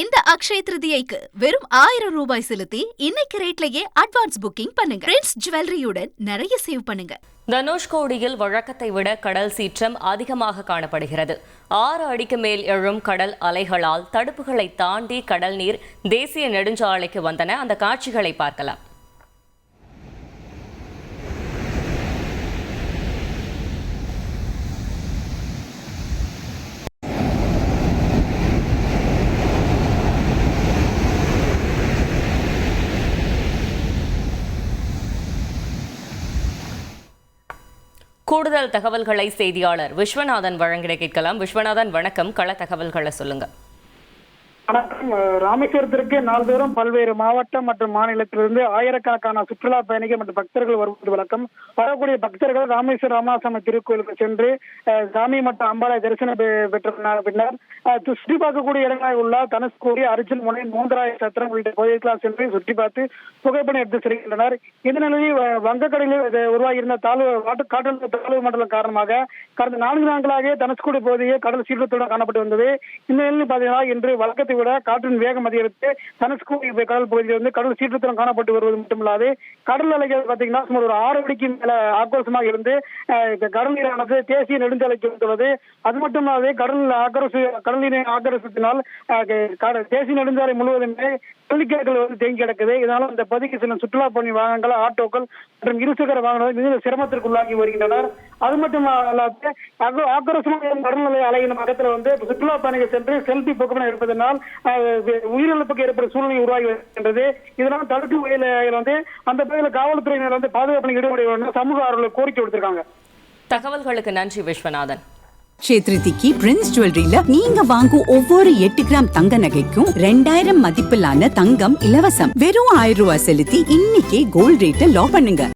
இந்த அக்ஷய திருதியைக்கு வெறும் ஆயிரம் ரூபாய் செலுத்தி இன்னைக்கு ரேட்லயே அட்வான்ஸ் புக்கிங் பண்ணுங்க. பிரின்ஸ் ஜுவல்லரியுடன் நிறைய சேவ் பண்ணுங்க. தனுஷ்கோடியில் வழக்கத்தை விட கடல் சீற்றம் அதிகமாக காணப்படுகிறது. ஆறு அடிக்கு மேல் எழும் கடல் அலைகளால் தடுப்புகளை தாண்டி கடல் நீர் தேசிய நெடுஞ்சாலைக்கு வந்தன. அந்த காட்சிகளை பார்க்கலாம். கூடுதல் தகவல்களை செய்தியாளர் விஸ்வநாதன் வழங்கிட கேட்கலாம். விஸ்வநாதன் வணக்கம். கள தகவல்களை சொல்லுங்க. வணக்கம். ராமேஸ்வரத்திற்கு நாள்தோறும் பல்வேறு மாவட்டம் மற்றும் மாநிலத்திலிருந்து ஆயிரக்கணக்கான சுற்றுலா பயணிகள் மற்றும் பக்தர்கள் வருவது வழக்கம். வரக்கூடிய பக்தர்கள் ராமேஸ்வர ராமாசாமி திருக்கோயிலுக்கு சென்று சாமி மற்றும் அம்பாலை தரிசனம் பெற்ற பின்னர் சுற்றி பார்க்கக்கூடிய இடங்களில் உள்ள தனுஷ்கோடி அர்ஜுன் முனை மூன்றாய சத்திரம் உள்ளிட்ட கோயிலுக்கெல்லாம் சென்று சுற்றி பார்த்து புகைப்படம் எடுத்து செல்கின்றனர். இந்த நிலையில் வங்கக்கடலில் உருவாகியிருந்த தாழ்வு வாட்டு- காற்றழுத்த தாழ்வு மண்டலம் காரணமாக கடந்த நான்கு நாட்களாக தனுஷ்கோடி பகுதியில் கடல் சீற்றத்துடன் காணப்பட்டு வந்தது. இந்த நிலையில் பார்த்தீங்கன்னா இன்று வழக்கத்தை விட காற்றின் வேகம் அதிகரித்து தனுஷ்கோடி கடல் பகுதியில் வந்து கடல் சீற்றத்தனம் காணப்பட்டு வருவது மட்டுமில்லாது கடல் அலைகள் பார்த்தீங்கன்னா சுமார் ஒரு ஆறு அடிக்கு மேல ஆக்ரோஷமாக இருந்து கடல் நீரானது தேசிய நெடுஞ்சாலைக்கு வந்துள்ளது. அது மட்டுமல்லாது கடல் ஆக்ரோஷ கடல் நீரின் ஆக்ரோஷத்தினால் தேசிய நெடுஞ்சாலை முழுவதுமே பள்ளிக்கேடுகள் வந்து தேங்கி கிடக்குது. இதனால இந்த பகுதிக்கு சில சுற்றுலா பயணி வாகனங்கள் ஆட்டோக்கள் மற்றும் இருசக்கர வாகனங்கள் மிகுந்த சிரமத்திற்கு உள்ளாகி வருகின்றனர். அது மட்டும் அல்லாது ஆக்ரோ- ஆக்ரோஷமாக கடல்நிலை அலையின் பக்கத்தில் வந்து சுற்றுலா பயணிகள் சென்று செல்ஃபி புகைப்படம் எடுப்பதனால் உயிரிழப்புக்கு ஏற்படும் சூழ்நிலை உருவாகி வருகின்றது. இதனால் தடுப்பு வகையில் வந்து அந்த பகுதியில் காவல்துறையினர் வந்து பாதுகாப்பு ஈடுபட வேண்டும் சமூக ஆர்வலர் கோரிக்கை விடுத்திருக்காங்க. தகவல்களுக்கு நன்றி விஸ்வநாதன். க்ஷேத்ரிதிக்கு பிரின்ஸ் ஜுவல்லரியில நீங்க வாங்கும் ஒவ்வொரு எட்டு கிராம் தங்க நகைக்கும் ரெண்டாயிரம் மதிப்பிலான தங்கம் இலவசம். வெறும் ஆயிரம் ரூபாய் செலுத்தி இன்னைக்கே கோல்ட் ரேட்டை லாக் பண்ணுங்க.